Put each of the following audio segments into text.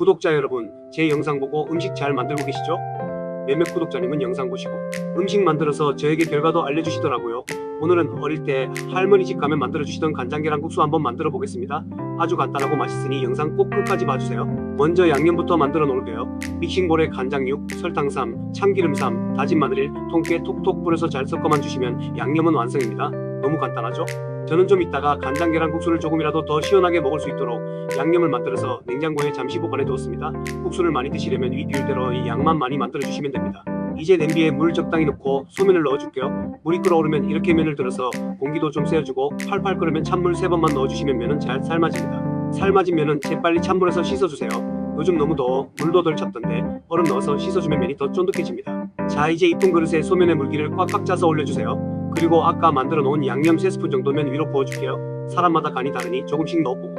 구독자 여러분, 제 영상 보고 음식 잘 만들고 계시죠? 몇몇 구독자님은 영상 보시고 음식 만들어서 저에게 결과도 알려주시더라고요. 오늘은 어릴 때 할머니 집 가면 만들어주시던 간장계란국수 한번 만들어 보겠습니다. 아주 간단하고 맛있으니 영상 꼭 끝까지 봐주세요. 먼저 양념부터 만들어 놓을게요. 믹싱볼에 간장육, 설탕삼, 참기름삼, 다진 마늘, 통깨 톡톡 뿌려서 잘 섞어만 주시면 양념은 완성입니다. 너무 간단하죠? 저는 좀 이따가 간장 계란 국수를 조금이라도 더 시원하게 먹을 수 있도록 양념을 만들어서 냉장고에 잠시 보관해 두었습니다. 국수를 많이 드시려면 위 비율대로 이 양만 많이 만들어 주시면 됩니다. 이제 냄비에 물 적당히 넣고 소면을 넣어줄게요. 물이 끓어오르면 이렇게 면을 들어서 공기도 좀 쐬어주고 팔팔 끓으면 찬물 3번만 넣어주시면 면은 잘 삶아집니다. 삶아진 면은 재빨리 찬물에서 씻어주세요. 요즘 너무 더워 물도 덜 찼던데 얼음 넣어서 씻어주면 면이 더 쫀득해집니다. 자 이제 이쁜 그릇에 소면의 물기를 꽉꽉 짜서 올려주세요. 그리고 아까 만들어 놓은 양념 3스푼 정도면 위로 부어줄게요. 사람마다 간이 다르니 조금씩 넣어보고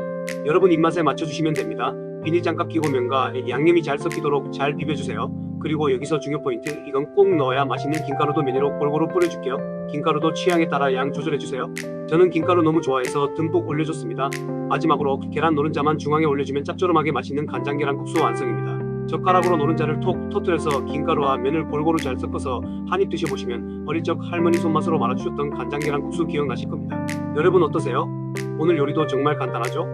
여러분 입맛에 맞춰주시면 됩니다. 비닐장갑 끼고 면과 양념이 잘 섞이도록 잘 비벼주세요. 그리고 여기서 중요 포인트 이건 꼭 넣어야 맛있는 김가루도 메뉴로 골고루 뿌려줄게요. 김가루도 취향에 따라 양 조절해주세요. 저는 김가루 너무 좋아해서 듬뿍 올려줬습니다. 마지막으로 계란 노른자만 중앙에 올려주면 짭조름하게 맛있는 간장 계란 국수 완성입니다. 젓가락으로 노른자를 톡 터뜨려서 김가루와 면을 골고루 잘 섞어서 한입 드셔보시면 어릴 적 할머니 손맛으로 말아주셨던 간장 계란 국수 기억나실 겁니다. 여러분 어떠세요? 오늘 요리도 정말 간단하죠?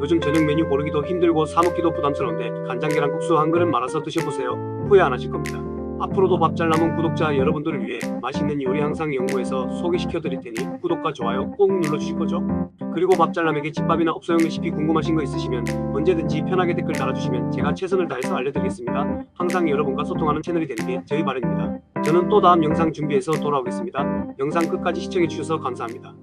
요즘 저녁 메뉴 고르기도 힘들고 사 먹기도 부담스러운데 간장 계란 국수 한 그릇 말아서 드셔보세요. 후회 안 하실 겁니다. 앞으로도 밥잘 남은 구독자 여러분들을 위해 맛있는 요리 항상 연구해서 소개시켜 드릴 테니 구독과 좋아요 꼭 눌러주실 거죠? 그리고 밥잘남에게 집밥이나 업소용 레시피 궁금하신 거 있으시면 언제든지 편하게 댓글 달아주시면 제가 최선을 다해서 알려드리겠습니다. 항상 여러분과 소통하는 채널이 되는 게 저희 바람입니다. 저는 또 다음 영상 준비해서 돌아오겠습니다. 영상 끝까지 시청해주셔서 감사합니다.